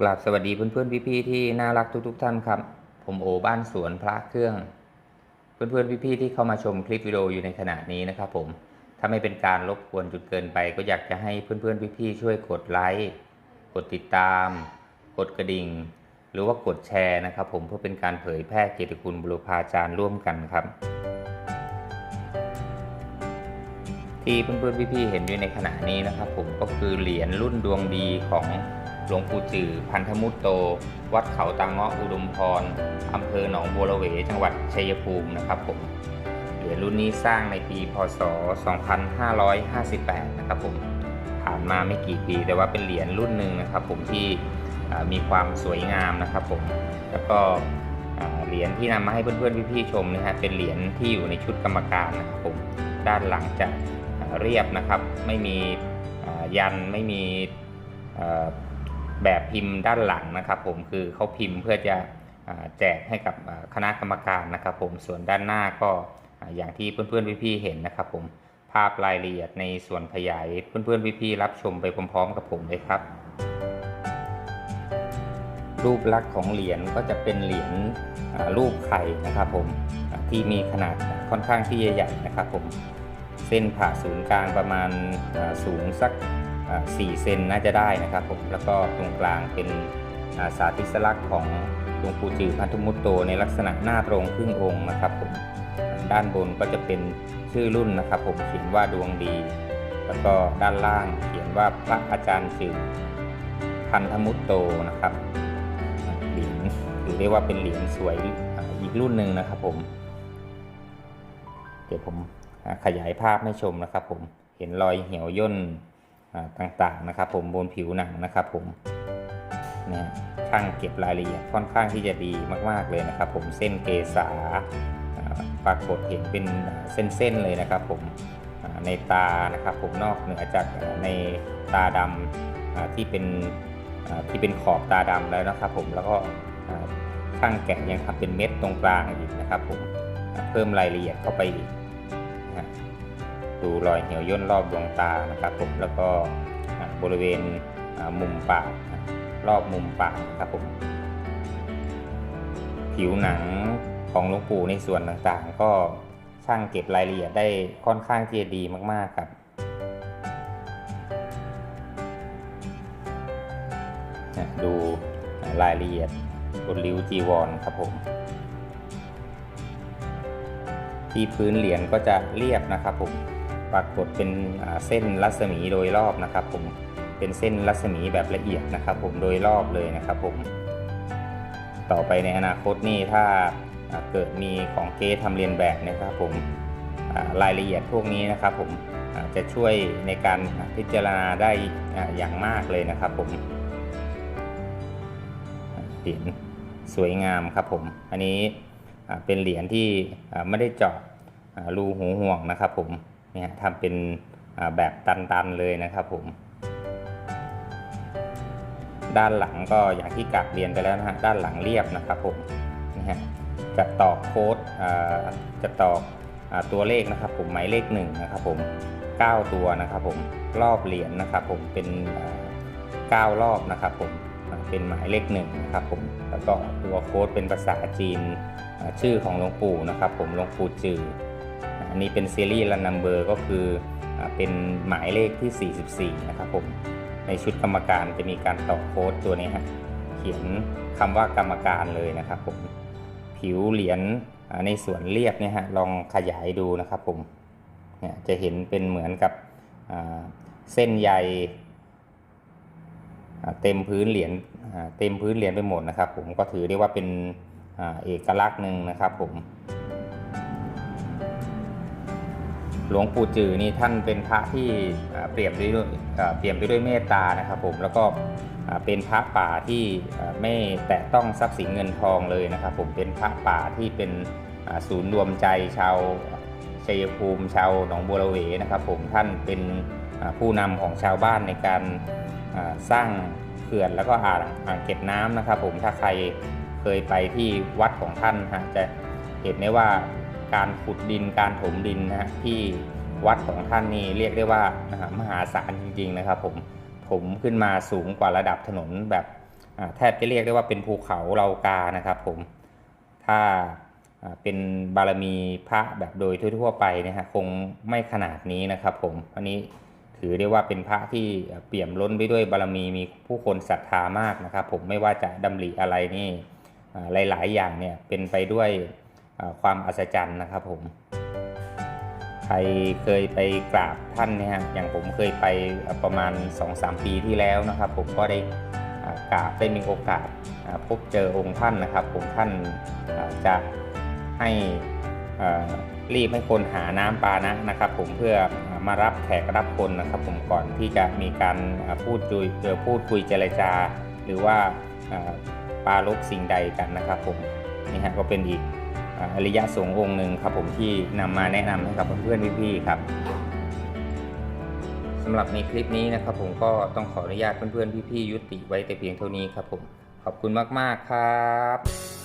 กราบสวัสดีเพื่อนๆพี่ๆที่น่ารักทุกๆท่านครับ ผมโอบ้านสวนพระเครื่อง เพื่อนๆพี่ๆที่เข้ามาชมคลิปวิดีโออยู่ในขณะนี้นะครับผมถ้าไม่เป็นการรบกวนจุดเกินไป ก็อยากจะให้เพื่อนๆพี่ๆช่วยกดไลค์กดติดตาม กดกระดิ่ง หรือว่ากดแชร์นะครับผมเพื่อเป็นการเผยแพร่เกียรติคุณบุรพาจารย์ร่วมกันครับ ที่เพื่อนๆพี่ๆเห็นอยู่ในขณะนี้นะครับ ผมก็คือเหรียญรุ่นดวงดีของ หลวงปู่จือพันธมุตโต วัดเขาตังเงาะอุดมพรอำเภอหนองบัวระเวจังหวัดชัยภูมินะครับผมเหรียญรุ่นนี้สร้างในปีพศ 2558 นะครับผมผ่านมาไม่กี่ปีแต่ว่าเป็นเหรียญรุ่นหนึ่งนะครับ ผมที่มีความสวยงามนะครับผมแล้วก็เหรียญที่นำมาให้เพื่อนๆพี่ๆชมนะฮะเป็นเหรียญที่อยู่ในชุดกรรมการนะครับผมด้านหลังจะเรียบนะครับ ไม่มียันไม่มี แบบพิมพ์ด้านหลังนะครับ ผมคือเขาพิมพ์เพื่อจะแจกให้กับคณะกรรมการนะครับ ผมส่วนด้านหน้าก็อย่างที่เพื่อนๆพี่ๆเห็นนะครับ ผมภาพรายละเอียดในส่วนขยายเพื่อนๆพี่ๆรับชมไปพร้อมๆ กับผมเลยครับ รูปลักษณ์ของเหรียญก็จะเป็นเหรียญรูปไข่นะครับ ผมที่มีขนาดค่อนข้างที่จะใหญ่นะครับ ผมเส้นผ่าศูนย์กลางประมาณสูงสัก 4เซนน่าจะได้นะครับผมแล้วก็ตรงกลางเป็นาสาธิสลักษณ์ของหลวงปู่จือพันธุมุตโต ในลักษณะหน้าตรงครึ่งองค์นะครับผมด้านบนก็จะเป็นชื่อรุ่นนะครับ ผมเขียนว่าดวงดี แล้วก็ด้านล่างเขียนว่าพระอาจารย์จือพันธมุตโตนะครับเหรียญถือได้ว่าเป็นเหรียญสวยอีกรุ่นหนึ่งนะครับผม เดี๋ยวผมขยายภาพให้ชมนะครับผมเห็นรอยเหี่ยวย่น ต่างๆนะครับ ผมบนผิวหนังนะครับผมเนี่ยช่างเก็บรายละเอียดค่อนข้างที่จะดีมากๆเลยนะครับ ผมเส้นเกษาปรากฏเห็นเป็นเส้นๆเลยนะครับ ผมในตานะครับ ผมนอกเหนือจากในตาดำอ่าที่เป็นที่เป็นขอบตาดำแล้วนะครับ ผมแล้วก็ช่างแกะยังทำเป็นเม็ดตรงกลางอีกนะครับ ผมเพิ่มรายละเอียดเข้าไปอีกนะ ดูรอยเหี่ยวย่นรอบดวงตานะครับผมแล้วก็บริเวณมุมปากรอบมุมปากนะครับผมผิวหนังของหลวงปู่ในส่วนต่างๆ ก็ช่างเก็บรายละเอียดได้ค่อนข้างที่จะดีมากๆครับ ดูรายละเอียดบนริ้วจีวรครับผม ที่พื้นเหรียญก็จะเรียบนะครับผม ปรากฏเป็นเส้นรัศมีโดยรอบนะครับ ผมเป็นเส้นรัศมีแบบละเอียดนะครับ ผมโดยรอบเลยนะครับผมต่อไปในอนาคตนี่ถ้าเกิดมีของเก๊ทำเรียนแบบนะครับ ผมอ่ารายละเอียดพวกนี้นะครับ ผมจะช่วยในการพิจารณาได้อย่างมากเลยนะครับ ผมเหรียญสวยงามครับผม อันนี้เป็นเหรียญที่ไม่ได้เจาะรูหูห่วงนะครับผม เนี่ยทำเป็นแบบตันๆเลยนะครับผมด้านหลังก็อย่างที่กลับเรียนไปแล้วนะฮะด้านหลังเรียบนะครับผมนี่ฮะจะตอกโค้ดจะตอกอตัวเลขนะครับผมหมายเลขหนึ่งนะครับผม9 ตัวนะครับผมรอบเหรียญนะครับผมเป็นอ่าเก้ารอบนะครับผมเป็นหมายเลขหนึ่งนะครับผมแล้วก็ตัวโค้ดเป็นภาษาจีนชื่อของหลวงปู่นะครับผมหลวงปู่จือ อันนี้เป็นซีรีส์รันนัมเบอร์ก็คือเป็นหมายเลขที่ 44 นะครับผม ในชุดกรรมการจะมีการต่อโค้ดตัวนี้ฮะเขียนคำว่ากรรมการเลยนะครับผม ผิวเหรียญในส่วนเรียบเนี่ยฮะลองขยายดูนะครับผมเนี่ยจะเห็นเป็นเหมือนกับเส้นใยเต็มพื้นเหรียญเต็มพื้นเหรียญไปหมดนะครับ ผมก็ถือได้ว่าเป็นอเอกลักษณ์หนึ่งนะครับผม หลวงปู่จือนี่ท่านเป็นพระที่เปรียบด้วยอ่าเปรียบไปด้วยเมตตานะครับผมแล้วก็เป็นพระป่าที่ไม่แตะต้องทรัพย์สินเงินทองเลยนะครับผมเป็นพระป่าที่เป็นศูนย์รวมใจชาวชัยภูมิชาวหนองบัวระเวนะครับผมท่านเป็นผู้นำของชาวบ้านในการสร้างเขื่อนแล้วก็อ่างเก็บน้ำนะครับผมถ้าใครเคยไปที่วัดของท่านฮะจะเห็นได้ว่า การขุดดินการถมดินนะฮะที่วัดของท่านนี่เรียกได้ว่ามหาศาลจริง ๆ นะครับผมถมขึ้นมาสูงกว่าระดับถนนแบบแทบจะเรียกได้ว่าเป็นภูเขาเหลากานะครับผมถ้าเป็นบารมีพระแบบโดยทั่วๆไปเนะฮะคงไม่ขนาดนี้นะครับผมอันนี้ถือได้ว่าเป็นพระที่เปี่ยมล้นไปด้วยบารมีมีผู้คนศรัทธามากนะครับ ผมไม่ว่าจะดำริอะไรนี่หลาย ๆ อย่างเนี่ยเป็นไปด้วย ความอัศจรรย์นะครับผม ใครเคยไปกราบท่านเนี่ยฮะอย่างผมเคยไปประมาณ 2-3 ปีที่แล้วนะครับ ผมก็ได้กราบได้มีโอกาสพบเจอองค์ท่านนะครับ ผมท่านจะให้รีบให้คนหาน้ำปานะนะครับ ผมเพื่อมารับแขกรับคนนะครับ ผมก่อนที่จะมีการพูดคุยเจอพูดคุยเจรจา หรือว่าอ่าปรารบสิ่งใดกันนะครับ ผมนี่ฮะก็เป็นอีก อริยสงฆ์องค์หนึ่งครับผมที่นำมาแนะนำให้กับเพื่อนๆพี่ๆครับสำหรับในคลิปนี้นะครับผมก็ต้องขออนุญาตเพื่อนๆพี่ๆยุติไว้แต่เพียงเท่านี้ครับผมขอบคุณมากๆครับ